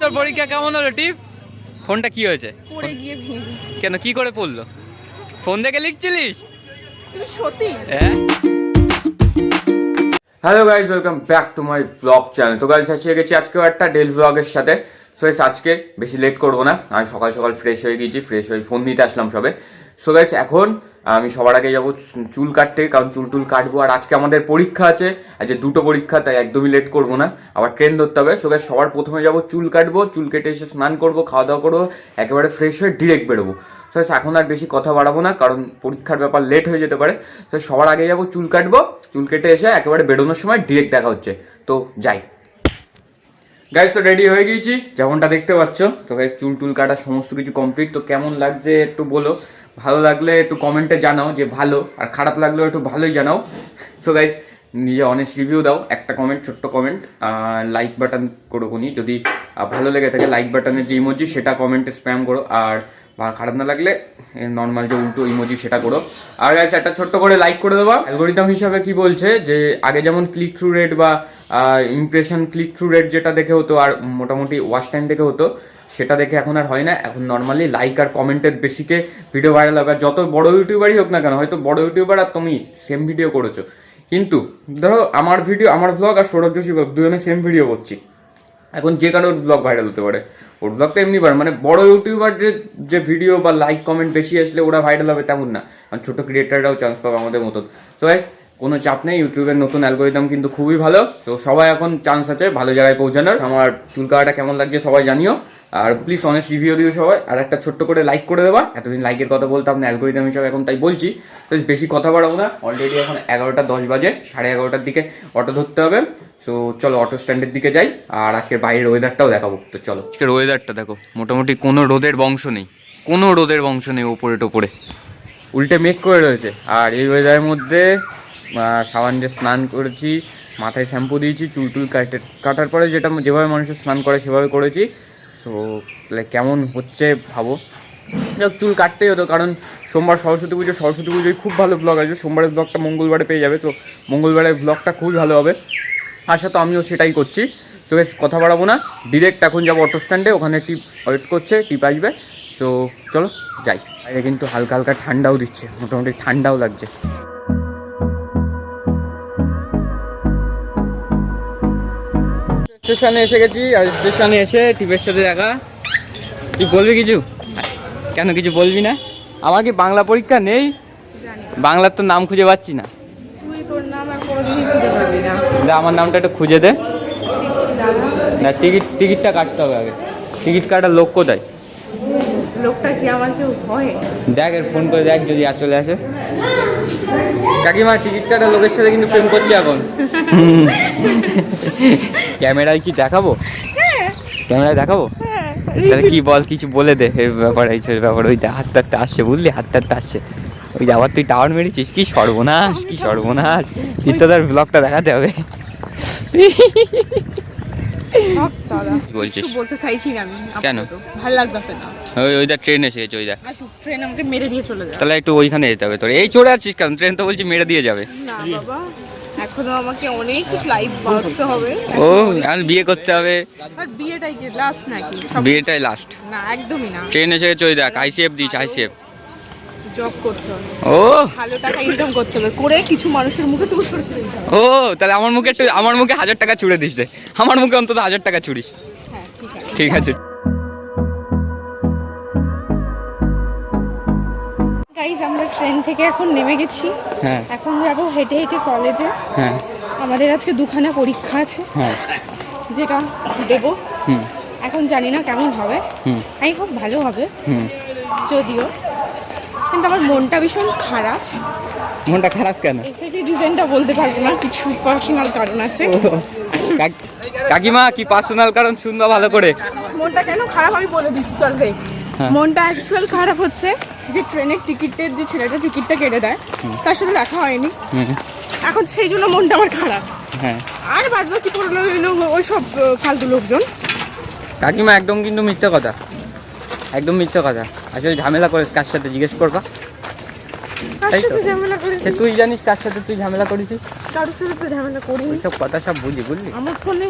তোর পরীক্ষা কেমন হলো টিপ? ফোনটা কি হয়েছে? পড়ে গিয়ে ভেঙে কেন কি করে পড়ল? ফোন দেখে লিখছিলিস? সত্যি? হ্যাঁ? Hello guys welcome back to my blog channel তো গাইজ এসে গেছি আজকেও একটা ডেল ব্লগের সাথে। সো আজকে বেশি লেট করব না। আমি সকাল সকাল ফ্রেশ হয়ে গেছি ফ্রেশ হয়ে ফোন নিতে আসলাম সবে। সো গাইজ এখন আমি সবার আগে যাব চুল কাটতে, কারণ চুল টুল কাটবো। আর আজকে আমাদের পরীক্ষা আছে আজকে দুটো পরীক্ষা, তাই একদমই লেট করব না। আবার ট্রেন ধরতে হবে সো গাইজ সবার প্রথমে যাব, চুল কাটবো, চুল কেটে এসে স্নান করব, খাওয়া দাওয়া করব, একেবারে ফ্রেশ হয়ে ডিরেক্ট বেরোবো। তো এখন আর বেশি কথা বাড়াবো না, কারণ পরীক্ষার ব্যাপার লেট হয়ে যেতে পারে। তো সবার আগে যাব, চুল কাটবো, চুল কেটে এসে একেবারে বেরোনোর সময় ডিরেক্ট দেখা হচ্ছে। তো যাই। গাইজ তো রেডি হয়ে গিয়েছি, যেমনটা দেখতে পাচ্ছ। তো গাইজ চুল টুল কাটা সমস্ত কিছু কমপ্লিট তো কেমন লাগছে একটু বলো। ভালো লাগলে একটু কমেন্টে জানাও যে ভালো, আর খারাপ লাগলেও একটু ভালোই জানাও। তো গাইজ নিজে অনেস্ট রিভিউ দাও, একটা কমেন্ট ছোট্ট কমেন্ট লাইক বাটন করো কোনি যদি ভালো লেগে থাকে লাইক বাটনের যে ইমোজি সেটা কমেন্টে স্প্যাম করো। আর খারাপ না লাগলে নর্মাল যে উল্টো ইমোজি সেটা করো। আর গাইজ একটা ছোট্ট করে লাইক করে দেবা। অ্যালগোরিদম হিসাবে কি বলছে? যে, আগে যেমন ক্লিক থ্রু রেট বা ইমপ্রেশন ক্লিক থ্রু রেট যেটা দেখে হতো, আর মোটামুটি ওয়াচ টাইম দেখে হতো সেটা দেখে এখন আর হয় না। এখন নর্মালি লাইক আর কমেন্টের বেশিকে ভিডিও ভাইরাল হবে। যত বড় ইউটিউবারই হোক না কেন, হয়তো বড় ইউটিউবার আর তুমি সেম ভিডিও করেছ। কিন্তু ধরো আমার ভিডিও আমার ব্লগ আর সৌরভ যোশী ব্লগ দুজনে সেম ভিডিও করছি। এখন যে কারোর ব্লগ ভাইরাল হতে পারে। ওর ব্লগ তো এমনি মানে বড় ইউটিউবার যে ভিডিও বা লাইক কমেন্ট বেশি আসলে ওরা ভাইরাল হবে তেমন না। কারণ ছোটো ক্রিয়েটাররাও চান্স পাবে আমাদের মতন। তো কোনো চাপ নেই ইউটিউবের নতুন অ্যালগোরিদম কিন্তু খুবই ভালো। তো সবাই এখন চান্স আছে ভালো জায়গায় পৌঁছানোর। আমার চুল কাটাটা কেমন লাগছে সবাই জানিও। আর প্লিজ অনেস্ট রিভিউ দিও সবাই আর একটা ছোট্ট করে লাইক করে দেবা। এতদিন লাইকের কথা বলতাম না অ্যালগোরিদম হিসাবে এখন তাই বলছি। তো বেশি কথা বাড়াবো না অলরেডি এখন এগারোটা দশ বাজে সাড়ে এগারোটার দিকে অটো ধরতে হবে। তো চলো অটো স্ট্যান্ডের দিকে যাই আর আজকের বাইরের ওয়েদারটাও দেখাবো। তো চলো। আজকের ওয়েদারটা দেখো মোটামুটি কোনো রোদের বংশ নেই কোনো রোদের বংশ নেই ওপরে টোপরে। উল্টে মেঘ করে রয়েছে আর এই ওয়েদারের মধ্যে সাবান দিয়ে স্নান করেছি মাথায় শ্যাম্পু দিয়েছি চুল টুল কাটে কাটার পরে যেটা যেভাবে মানুষের স্নান করে সেভাবে করেছি। তো তাহলে কেমন হচ্ছে ভাবো? যাক, চুল কাটতেই হতো, কারণ সোমবার সরস্বতী পুজো, সরস্বতী পুজোয় খুব ভালো ব্লগ আসবে। সোমবারের ব্লগটা মঙ্গলবারে পেয়ে যাবে, তো মঙ্গলবারের ব্লগটা খুবই ভালো হবে। আশা তো আমিও সেটাই করছি। তো বেশ, কথা বাড়াবো না। ডিরেক্ট এখন যাব অটো স্ট্যান্ডে ওখানে টিপ ওয়েট করছে, টিপ আসবে। তো চলো, যাই। বাইরে কিন্তু হালকা হালকা ঠান্ডাও দিচ্ছে, মোটামুটি ঠান্ডাও লাগছে। স্টেশনে এসে গেছি আর স্টেশনে এসে টিপের সাথে দেখা। তুই বলবি কিছু? কেন কিছু বলবি না? আমার কি বাংলা পরীক্ষা নেই? বাংলার তো নাম খুঁজে পাচ্ছি না। আমার নামটা একটু খুঁজে দে। না টিকিট টিকিটটা কাটতে হবে আগে। টিকিট কাটার লোক কোথায়? লোকটা কি আমার কেউ হয় দেখ এর ফোন করে দেখ যদি আর চলে আসে। কাকিমা টিকিট কাটা লোকের সাথে কিন্তু প্রেম করছে এখন। ক্যামেরায় কি দেখাবো? ক্যামেরায় দেখাবো? হ্যাঁ তাহলে কি বল কিছু বলে দে। এর ব্যাপার এই ছেলের ব্যাপার ওই দে হাতটা হাতটা আসছে বুঝলি হাত হাতটা আসছে। ওই যে আবার তুই টাওয়ার মেরেছিস কি সর্বনাশ কি সর্বনাশ। তীর্থদার ব্লগটা দেখাতে হবে। বলছিস? বলতে চাইছি না আমি কেন? ভালো লাগতেছে না। ওই ওই দেখ ট্রেন এসে গেছে ওই দেখ। ট্রেন আমাকে মেরে দিয়ে চলে যাবে। তাহলে একটু ওইখানে যেতে হবে তোর। এই চড়ে আছিস কারণ ট্রেন তো বলছি মেরে দিয়ে যাবে। না বাবা এখনও আমাকে অনেক লাইফ বাঁচতে হবে। ও বিয়ে করতে হবে। আর বিয়েটাই কি লাস্ট নাকি? সব- বিয়েটাই লাস্ট না একদমই না। ট্রেন এসে গেছে ওই দেখ আইসিএফ দিস আইসিএফ জব করতে হবে। ও। ভালো টাকা ইনকাম করতে হবে। করে কিছু মানুষের মুখে টুস করে দিতে হবে। ও তাহলে আমার মুখে একটু আমার মুখে হাজার টাকা ছুড়ে দিস রে আমার মুখে অন্তত হাজার টাকা ছুড়িস। হ্যাঁ ঠিক আছে। ঠিক আছে। গাইজ আমরা ট্রেন থেকে এখন নেমে গেছি। হ্যাঁ। এখন যাব হেঁটে হেঁটে কলেজে হ্যাঁ। আমাদের আজকে দুখানা পরীক্ষা আছে। হ্যাঁ। যেটা দেব। হুম। এখন জানি না কেমন হবে। হুম। আমি খুব ভালো হবে। হুম। যদিও। কিন্তু আমার মনটা ভীষণ খারাপ। মনটা খারাপ কেন? এক্স্যাক্টলি রিজনটা বলতে পারব না কিছু পার্সোনাল কারণ আছে। কাক- কাকিমা কি পার্সোনাল কারণ শুনবা ভালো করে? মনটা কেন খারাপ? আমি বলে দিচ্ছি চল দেখ। হ্যাঁ। মনটা অ্যাকচুয়াল খারাপ হচ্ছে যে ট্রেনের টিকিটের যে ছেলেটা টিকিটটা কেটে দেয় তার সাথে দেখা হয়নি। এখন সেই জন্য মনটা আমার খারাপ। হ্যাঁ। আর বাদ বাকি পুরোনো ওই সব ফালতু লোকজন। কাকিমা একদম কিন্তু মিথ্যা কথা। একদম মিথ্যা কথা। আসলে ঝামেলা করিস কার সাথে জিজ্ঞেস করবা? কার তাই তো। ঝামেলা করেছি সে তুই জানিস কার সাথে তুই ঝামেলা করেছিস? কারোর সাথে তো ঝামেলা করিনি। ওইসব কথা সব বুঝি বুঝলি? আমার ফোনে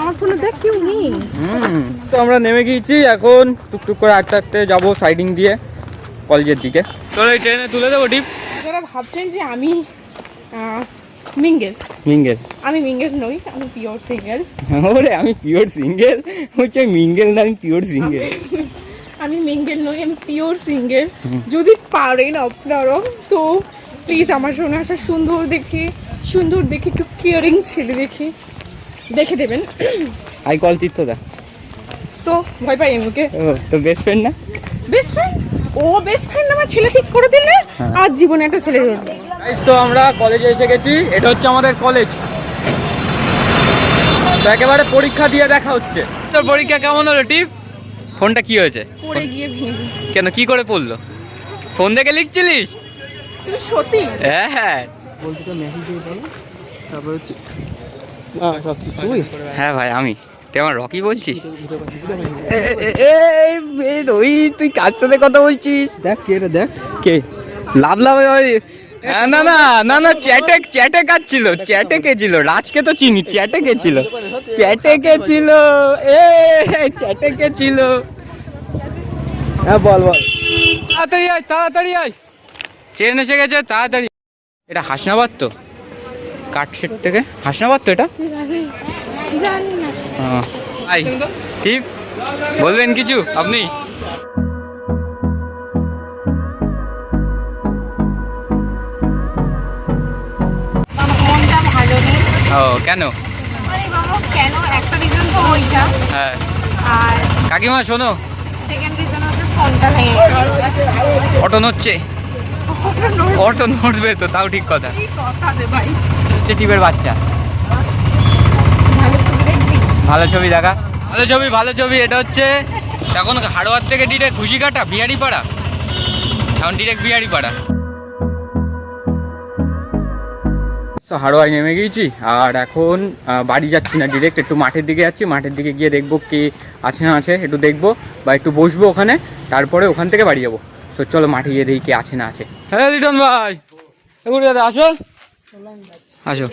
আমার ফোনে দেখ কেউ নেই। তো আমরা নেমে গিয়েছি এখন টুকটুক করে আটতে আটতে যাব সাইডিং দিয়ে কলেজের দিকে। তোর এই ট্রেনে তুলে দেবো ডিপ। যারা ভাবছেন যে আমি মিঙ্গেল মিঙ্গেল। আমি মিঙ্গেল নই আমি পিওর সিঙ্গেল ওরে আমি পিওর সিঙ্গেল হচ্ছে মিঙ্গেল না আমি পিওর সিঙ্গেল আমি মিঙ্গেল নই আমি পিওর সিঙ্গেল যদি পারেন আপনারা তো প্লিজ আমার সঙ্গে একটা সুন্দর দেখে সুন্দর দেখে একটু কেয়ারিং ছেলে দেখে দেখে দেবেন। আই কল চিত্তদা তো ভয় পাই এমনিকে ও তো বেস্ট ফ্রেন্ড না? বেস্ট ফ্রেন্ড ও বেস্ট ফ্রেন্ড আমার ছেলে ঠিক করে দিলে আর জীবনে একটা ছেলে ধরবে তো আমরা কলেজে এসে গেছি এটা হচ্ছে আমাদের কলেজ তো একেবারে পরীক্ষা দিয়ে দেখা হচ্ছে। তোর পরীক্ষা কেমন হলো টিপ? ফোনটা কি হয়েছে? পড়ে গিয়ে ভেঙে দিচ্ছি কেন কি করে পড়ল? ফোন দেখে লিখছিলিস? তুমি সত্যি? হ্যাঁ হ্যাঁ। হ্যাঁ ভাই আমি। তুই আমার রকি বলছিস? রোহিত তুই কার সাথে কথা বলছিস? দেখ কে রে দেখ। কে? লাভ লাভ হ্যাঁ, না না না না চ্যাটে চ্যাটে কাটছিল চ্যাটে কে ছিল রাজকে তো চিনি চ্যাটে কে ছিল চ্যাটে কে ছিল এ চ্যাটে কে ছিল হ্যাঁ বল বল। তাড়াতাড়ি আয় তাড়াতাড়ি আয়। ট্রেন এসে গেছে তাড়াতাড়ি। এটা হাসনাবাদ তো কাঠশেট থেকে। হাসনাবাদ তো এটা? জানি। আই ঠিক। বলবেন কিছু আপনি? ও কেন? কেন? একটা রিজন তো ওইটা। হ্যাঁ। আর কাকিমা শোনো। সেকেন্ড রিজন হচ্ছে ফোনটা ভেঙে অটো নড়ছে। অটো নড়বে? তো তাও ঠিক কথা। হচ্ছে টিপের বাচ্চা। ভালো ছবি দেখা। ভালো ছবি ভালো ছবি এটা হচ্ছে এখন হাড়োয়ার থেকে ডিরেক্ট ঘুষিকাটা বিহারি পাড়া এখন ডিরেক্ট বিহারি তো হাড়োয়ায় নেমে গিয়েছি আর এখন বাড়ি যাচ্ছি না ডিরেক্ট একটু মাঠের দিকে যাচ্ছি মাঠের দিকে গিয়ে দেখব কি আছে না আছে একটু দেখব বা একটু বসবো ওখানে তারপরে ওখান থেকে বাড়ি যাব। তো চলো মাঠে গিয়ে দেখি কি আছে না আছে। হ্যাঁ লিটন ভাই এগুলো আসো। আসো।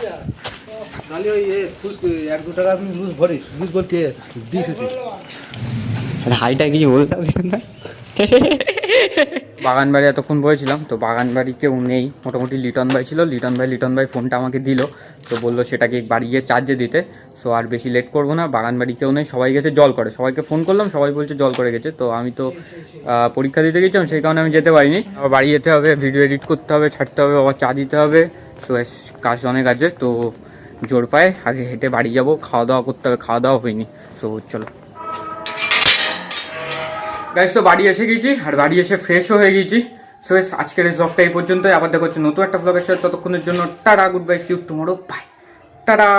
হাইটা কিছু বলতে না। বাগান বাড়ি এতক্ষণ বলেছিলাম, তো বাগান বাড়ি কেউ নেই, মোটামুটি লিটন ভাই ছিল। লিটন ভাই লিটন ভাই ফোনটা আমাকে দিল, তো বলল সেটাকে বাড়ি গিয়ে চার্জে দিতে। সো আর বেশি লেট করব না বাগান বাড়ি কেউ নেই, সবাই গেছে, জল করে। সবাইকে ফোন করলাম, সবাই বলছে জল করে গেছে। তো আমি তো পরীক্ষা দিতে গেছিলাম, সেই কারণে আমি যেতে পারিনি। আবার বাড়ি যেতে হবে ভিডিও এডিট করতে হবে, ছাড়তে হবে, আবার চা দিতে হবে। তো কাজ অনেক আছে, তো জোর পায়ে আগে হেঁটে বাড়ি যাব, খাওয়া দাওয়া করতে হবে, খাওয়া দাওয়া হয়নি। তো চলো। গাইজ তো বাড়ি এসে গেছি, আর বাড়ি এসে ফ্রেশও হয়ে গেছি। সো আজকের এই ব্লগটা এই পর্যন্তই। আবার দেখা হচ্ছে নতুন একটা ব্লগের সাথে। ততক্ষণের জন্য, tata good bye see you tomorrow bye tata!